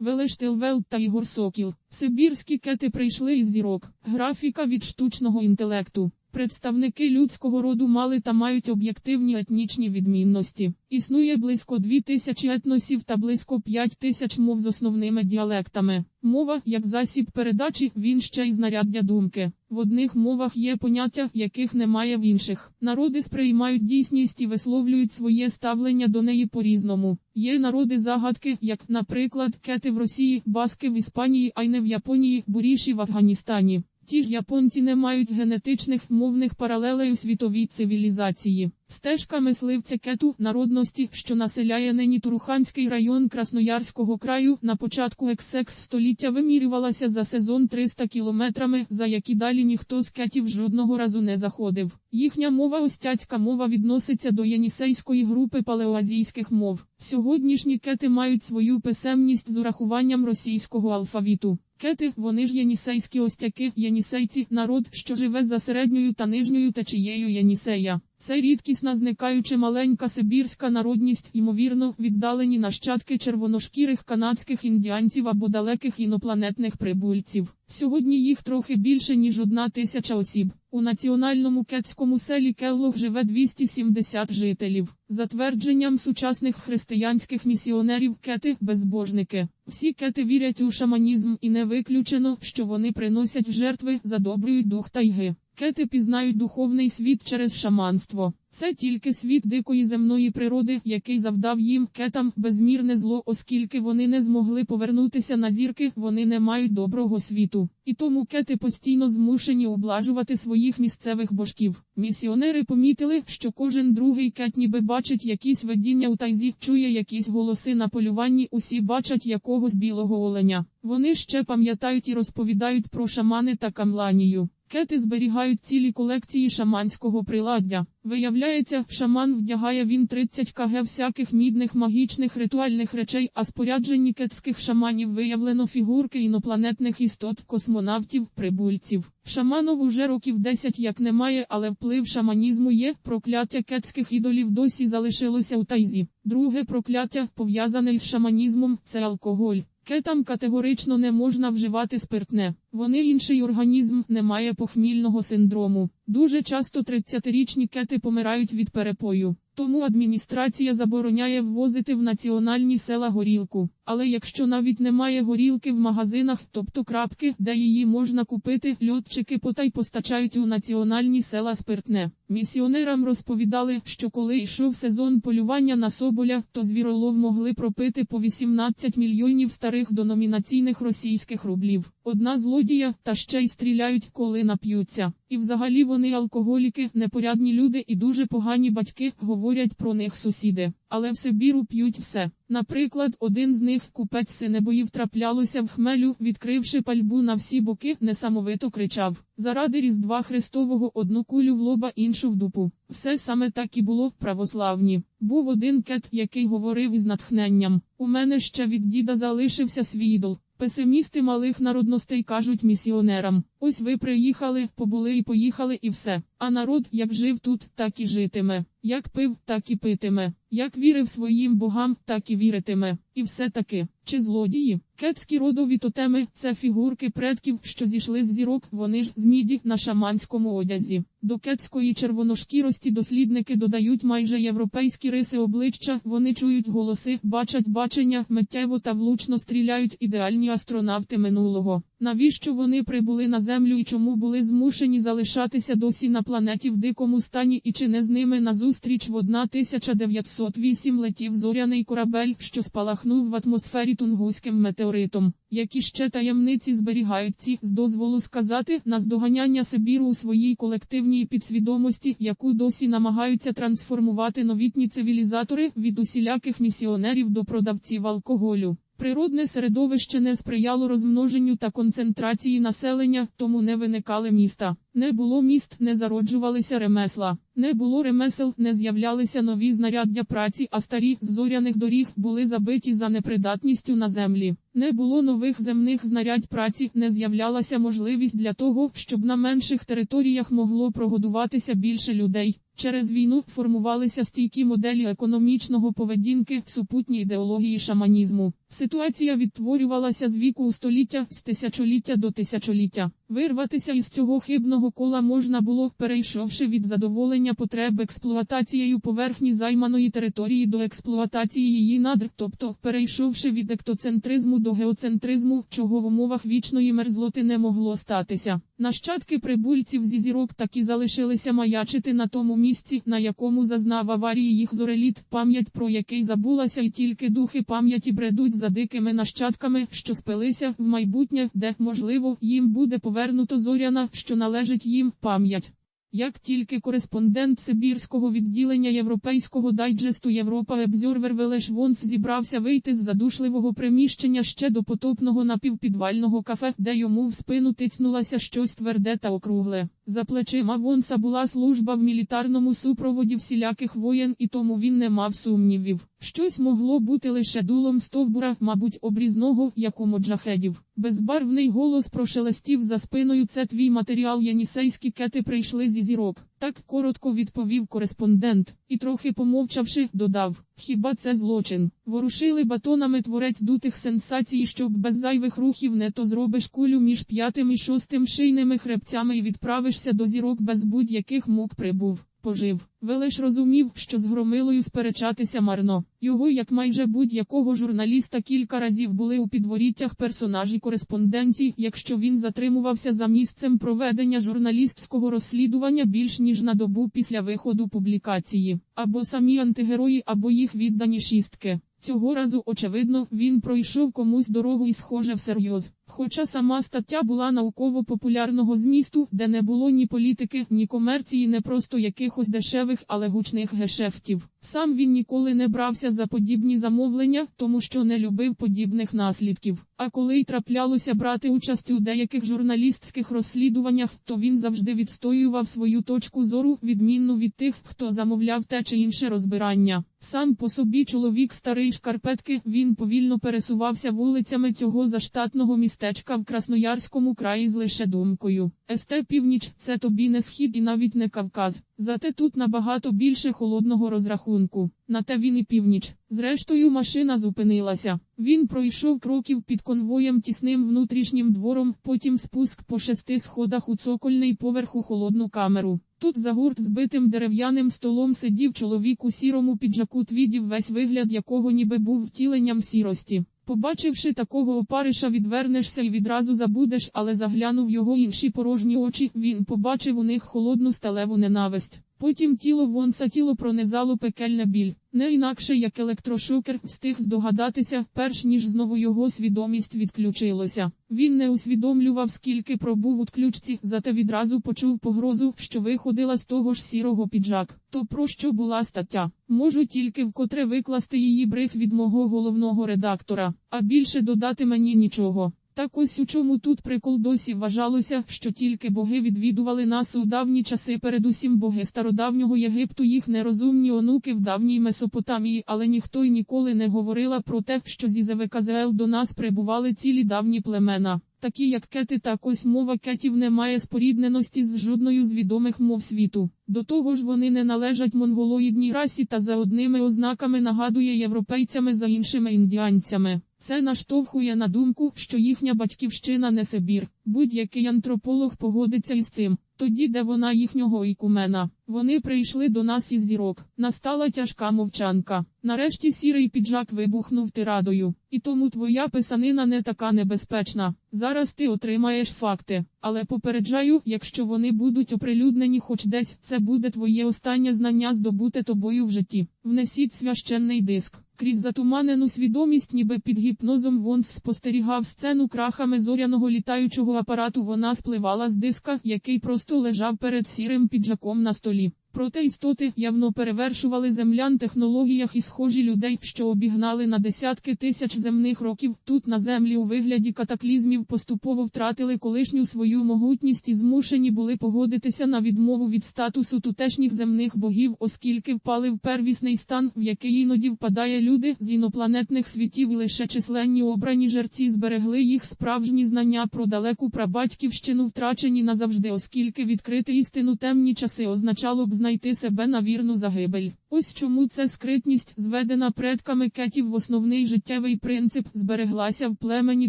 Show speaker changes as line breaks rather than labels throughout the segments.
Велештилвел та Ігор Сокіл. Сибірські кети прийшли із зірок. Графіка від штучного інтелекту. Представники людського роду мали та мають об'єктивні етнічні відмінності. Існує близько 2000 етносів та близько 5000 мов з основними діалектами. Мова, як засіб передачі, він ще й знаряддя думки. В одних мовах є поняття, яких немає в інших. Народи сприймають дійсність і висловлюють своє ставлення до неї по-різному. Є народи загадки, як, наприклад, кети в Росії, баски в Іспанії, айне в Японії, буріші в Афганістані. Ті ж японці не мають генетичних мовних паралелей у світовій цивілізації. Стежка мисливця кету народності, що населяє нині Туруханський район Красноярського краю, на початку ексекс століття вимірювалася за сезон 300 кілометрами, за які далі ніхто з кетів жодного разу не заходив. Їхня мова остяцька мова відноситься до єнісейської групи палеоазійських мов. Сьогоднішні кети мають свою писемність з урахуванням російського алфавіту. Кети, вони ж єнісейські остяки, єнісейці, народ, що живе за середньою та нижньою течією Єнісея. Це рідкісна зникаючи маленька сибірська народність, ймовірно, віддалені нащадки червоношкірих канадських індіанців або далеких інопланетних прибульців. Сьогодні їх трохи більше, ніж одна тисяча осіб. У національному кетському селі Келлог живе 270 жителів. За твердженням сучасних християнських місіонерів кети безбожники. Всі кети вірять у шаманізм і не виключено, що вони приносять жертви, задобрюють дух тайги. Кети пізнають духовний світ через шаманство. Це тільки світ дикої земної природи, який завдав їм кетам безмірне зло, оскільки вони не змогли повернутися на зірки, вони не мають доброго світу. І тому кети постійно змушені облажувати своїх місцевих божків. Місіонери помітили, що кожен другий кет ніби бачить якісь видіння у тайзі, чує якісь голоси на полюванні, усі бачать якогось білого оленя. Вони ще пам'ятають і розповідають про шамани та камланію. Кети зберігають цілі колекції шаманського приладдя. Виявляється, шаман вдягає він 30 кг всяких мідних магічних ритуальних речей, а спорядженні кетських шаманів виявлено фігурки інопланетних істот, космонавтів, прибульців. Шаманов уже років 10 як немає, але вплив шаманізму є. Прокляття кетських ідолів досі залишилося у тайзі. Друге прокляття, пов'язане із шаманізмом, це алкоголь. Кетам категорично не можна вживати спиртне. Вони інший організм, не має похмільного синдрому. Дуже часто 30-річні кети помирають від перепою. Тому адміністрація забороняє ввозити в національні села горілку. Але якщо навіть немає горілки в магазинах, тобто крапки, де її можна купити, льотчики потай постачають у національні села спиртне. Місіонерам розповідали, що коли йшов сезон полювання на соболя, то звіролов могли пропити по 18 мільйонів старих дономінаційних російських рублів. Одна злодія, та ще й стріляють, коли нап'ються. І взагалі вони алкоголіки, непорядні люди і дуже погані батьки, говорять про них сусіди. Але в Сибіру п'ють все. Наприклад, один з них, купець синебоїв, траплялося в хмелю, відкривши пальбу на всі боки, несамовито кричав: Заради Різдва Христового одну кулю в лоба, іншу в дупу. Все саме так і було православні. Був один кет, який говорив із натхненням. У мене ще від діда залишився свій ідол. Песимісти малих народностей кажуть місіонерам: ось ви приїхали, побули і поїхали, і все. А народ, як жив тут, так і житиме. Як пив, так і питиме. Як вірив своїм богам, так і віритиме. І все таки, чи злодії? Кетські родові тотеми це фігурки предків, що зійшли з зірок, вони ж з міді на шаманському одязі. До кетської червоношкірості дослідники додають майже європейські риси обличчя, вони чують голоси, бачать бачення, миттєво та влучно стріляють ідеальні астронавти минулого. Навіщо вони прибули на землю і чому були змушені залишатися досі на планеті в дикому стані і чи не з ними назустріч в 1908 летів зоряний корабель, що спалахнув в атмосфері тунгуським метеоритом? Які ще таємниці зберігають ці, з дозволу сказати, наздоганяння Сибіру у своїй колективній підсвідомості, яку досі намагаються трансформувати новітні цивілізатори від усіляких місіонерів до продавців алкоголю. Природне середовище не сприяло розмноженню та концентрації населення, тому не виникали міста. Не було міст, не зароджувалися ремесла, не було ремесел, не з'являлися нові знаряддя праці, а старі з зоряних доріг були забиті за непридатністю на землі. Не було нових земних знарядь праці, не з'являлася можливість для того, щоб на менших територіях могло прогодуватися більше людей. Через війну формувалися стійкі моделі економічного поведінки, супутні ідеології шаманізму. Ситуація відтворювалася з віку у століття, з тисячоліття до тисячоліття. Вирватися із цього хибного кола можна було, перейшовши від задоволення потреб експлуатацією поверхні займаної території до експлуатації її надр, тобто перейшовши від ектоцентризму до геоцентризму, чого в умовах вічної мерзлоти не могло статися. Нащадки прибульців зі зірок так і залишилися маячити на тому місці, на якому зазнав аварії їх зореліт, пам'ять про який забулася, і тільки духи пам'яті бредуть за дикими нащадками, що спилися в майбутнє, де, можливо, їм буде повернуто зоряна, що належить їм пам'ять. Як тільки кореспондент Сибірського відділення європейського дайджесту Європа Обзорвер Велеш Вонс зібрався вийти з задушливого приміщення ще до потопного напівпідвального кафе, де йому в спину тицнулося щось тверде та округле. За плечима Вонса була служба в мілітарному супроводі всіляких воєн, і тому він не мав сумнівів. Щось могло бути лише дулом стовбура, мабуть, обрізного, як у моджахедів. Безбарвний голос прошелестів за спиною. Це твій матеріал Янісейські кети прийшли зі зірок. Так коротко відповів кореспондент, і трохи помовчавши, додав: Хіба це злочин? Ворушили батонами творець дутих сенсацій, щоб без зайвих рухів не то зробиш кулю між п'ятим і шостим шийними хребцями і відправишся до зірок без будь-яких мук прибув. Пожив. Велеш розумів, що з громилою сперечатися марно. Його, як майже будь-якого журналіста, кілька разів були у підворіттях персонажі кореспонденції, якщо він затримувався за місцем проведення журналістського розслідування більш ніж на добу після виходу публікації, або самі антигерої, або їх віддані шістки. Цього разу, очевидно, він пройшов комусь дорогу і схоже всерйоз. Хоча сама стаття була науково-популярного змісту, де не було ні політики, ні комерції, не просто якихось дешевих, але гучних гешефтів. Сам він ніколи не брався за подібні замовлення, тому що не любив подібних наслідків. А коли й траплялося брати участь у деяких журналістських розслідуваннях, то він завжди відстоював свою точку зору, відмінну від тих, хто замовляв те чи інше розбирання. Сам по собі чоловік старий шкарпетки, він повільно пересувався вулицями цього заштатного містечка в Красноярському краї з лише думкою. Есте північ, це тобі не схід і навіть не Кавказ. Зате тут набагато більше холодного розрахунку. На те він і північ. Зрештою, машина зупинилася. Він пройшов кроків під конвоєм тісним внутрішнім двором, потім спуск по шести сходах у цокольний поверх у холодну камеру. Тут за гурт збитим дерев'яним столом сидів чоловік у сірому піджаку твідів, весь вигляд якого ніби був втіленням сірості. Побачивши такого опариша, відвернешся і відразу забудеш, але заглянув його інші порожні очі, він побачив у них холодну сталеву ненависть. Потім тіло вонса тіло пронизало пекельна біль. Не інакше як електрошокер встиг здогадатися, перш ніж знову його свідомість відключилося. Він не усвідомлював, скільки пробув у ключці, зате відразу почув погрозу, що виходила з того ж сірого піджак. То про що була стаття? Можу тільки вкотре викласти її бриф від мого головного редактора, а більше додати мені нічого. Так ось у чому тут прикол досі вважалося, що тільки боги відвідували нас у давні часи, передусім боги стародавнього Єгипту, їх нерозумні онуки в давній Месопотамії, але ніхто й ніколи не говорила про те, що зі ЗВКЗЛ до нас прибували цілі давні племена. Такі як кети, так ось мова кетів не має спорідненості з жодною з відомих мов світу. До того ж вони не належать монголоїдній расі та за одними ознаками нагадує європейцями за іншими індіанцями. Це наштовхує на думку, що їхня батьківщина не Сибір. Будь-який антрополог погодиться із цим. Тоді, де вона їхнього ікумена. Вони прийшли до нас із зірок. Настала тяжка мовчанка. Нарешті сірий піджак вибухнув тирадою. І тому твоя писанина не така небезпечна. Зараз ти отримаєш факти. Але попереджаю, якщо вони будуть оприлюднені хоч десь, це буде твоє останнє знання здобуте тобою в житті. Внесіть священний диск. Крізь затуманену свідомість, ніби під гіпнозом Вонс спостерігав сцену крахами зоряного літаючого апарату. Вона спливала з диска, який просто лежав перед сірим піджаком на столі. Проте істоти явно перевершували землян технологіях і схожі людей, що обігнали на десятки тисяч земних років. Тут на землі у вигляді катаклізмів поступово втратили колишню свою могутність і змушені були погодитися на відмову від статусу тутешніх земних богів, оскільки впали в первісний стан, в який іноді впадає люди з інопланетних світів, лише численні обрані жерці зберегли їх справжні знання про далеку прабатьківщину, втрачені назавжди, оскільки відкрити істину темні часи означало б знайти себе на вірну загибель. Ось чому ця скритність, зведена предками кетів в основний життєвий принцип, збереглася в племені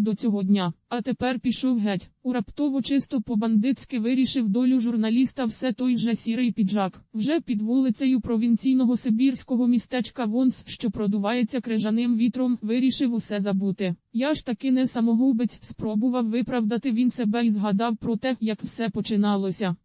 до цього дня. А тепер пішов геть. У раптово чисто по-бандитськи вирішив долю журналіста все той же сірий піджак. Вже під вулицею провінційного сибірського містечка Вонс, що продувається крижаним вітром, вирішив усе забути. Я ж таки не самогубець, спробував виправдати він себе і згадав про те, як все починалося.